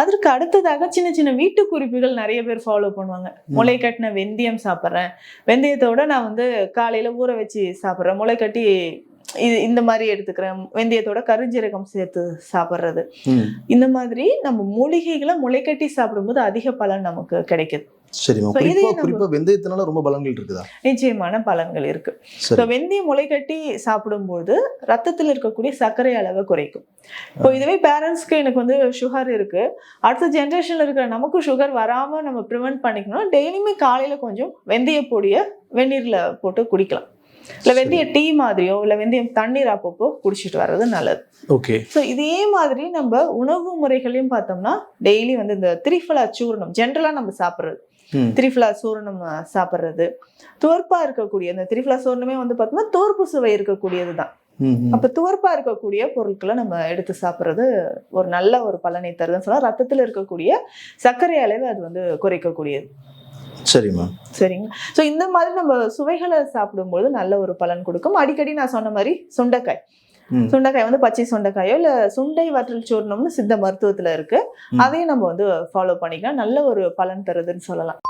அதற்கு அடுத்ததாக சின்ன சின்ன வீட்டு குறிப்புகள் நிறைய பேர் ஃபாலோ பண்ணுவாங்க. முளை கட்டின வெந்தயம் சாப்பிட்றேன். வெந்தயத்தோட நான் வந்து காலையில ஊற வச்சு சாப்பிட்றேன். முளை கட்டி இது இந்த மாதிரி எடுத்துக்கிறேன். வெந்தயத்தோட கருஞ்சீரகம் சேர்த்து சாப்பிட்றது. இந்த மாதிரி நம்ம மூலிகைகளை முளைக்கட்டி சாப்பிடும்போது அதிக பலன் நமக்கு கிடைக்குது. சரிம்மா குறிப்பா குறிப்பா வெந்தயத்தினால ரொம்ப பலன்கள் இருக்குதா? நிச்சயமான பலன்கள் இருக்கு. ஸோ வெந்தயம் முளைக்கட்டி சாப்பிடும்போது ரத்தத்தில் இருக்கக்கூடிய சர்க்கரை அளவை குறைக்கும். இப்போ இதுவே பேரண்ட்ஸ்க்கு எனக்கு வந்து சுகர் இருக்கு. அடுத்த ஜென்ரேஷன்ல இருக்கிற நமக்கும் சுகர் வராம நம்ம ப்ரிவென்ட் பண்ணிக்கணும் டெய்லியுமே காலையில கொஞ்சம் வெந்தய பொடியை வெந்நீர்ல போட்டு குடிக்கலாம். இல்ல வெந்தய டீ மாதிரியோ இல்ல வெந்தயம் தண்ணீர் அப்பப்போ குடிச்சிட்டு வர்றது நல்லது. ஓகே. ஸோ இதே மாதிரி நம்ம உணவு முறைகளையும் பார்த்தோம்னா டெய்லி வந்து இந்த திரிஃபலா சூர்ணம் ஜென்ரலா நம்ம சாப்பிட்றது. திரிஃபலா சூரணம் சாப்பிட்றது. துவர்ப்பா இருக்கக்கூடிய இந்த திரிஃபலா சூரணமே வந்து பார்த்தோம்னா தோற்பு சுவை இருக்கக்கூடியது தான். அப்போ துவர்ப்பா இருக்கக்கூடிய பொருட்களை நம்ம எடுத்து சாப்பிட்றது ஒரு நல்ல ஒரு பலனை தருதுன்னு சொல்லலாம் ரத்தத்தில் இருக்கக்கூடிய சர்க்கரை அளவு அது வந்து குறைக்கக்கூடியது. சரிம்மா. சரிங்க. ஸோ இந்த மாதிரி நம்ம சுவைகளை சாப்பிடும்போது நல்ல ஒரு பலன் கொடுக்கும். அடிக்கடி நான் சொன்ன மாதிரி சுண்டைக்காய். சுண்டைக்காய் வந்து பச்சை சுண்டைக்காயோ இல்லை சுண்டை வற்றல் சூர்ணம்னு சித்த மருத்துவத்தில் இருக்கு. ம். அதையும் நம்ம வந்து ஃபாலோ பண்ணிக்கலாம். நல்ல ஒரு பலன் தருதுன்னு சொல்லலாம்.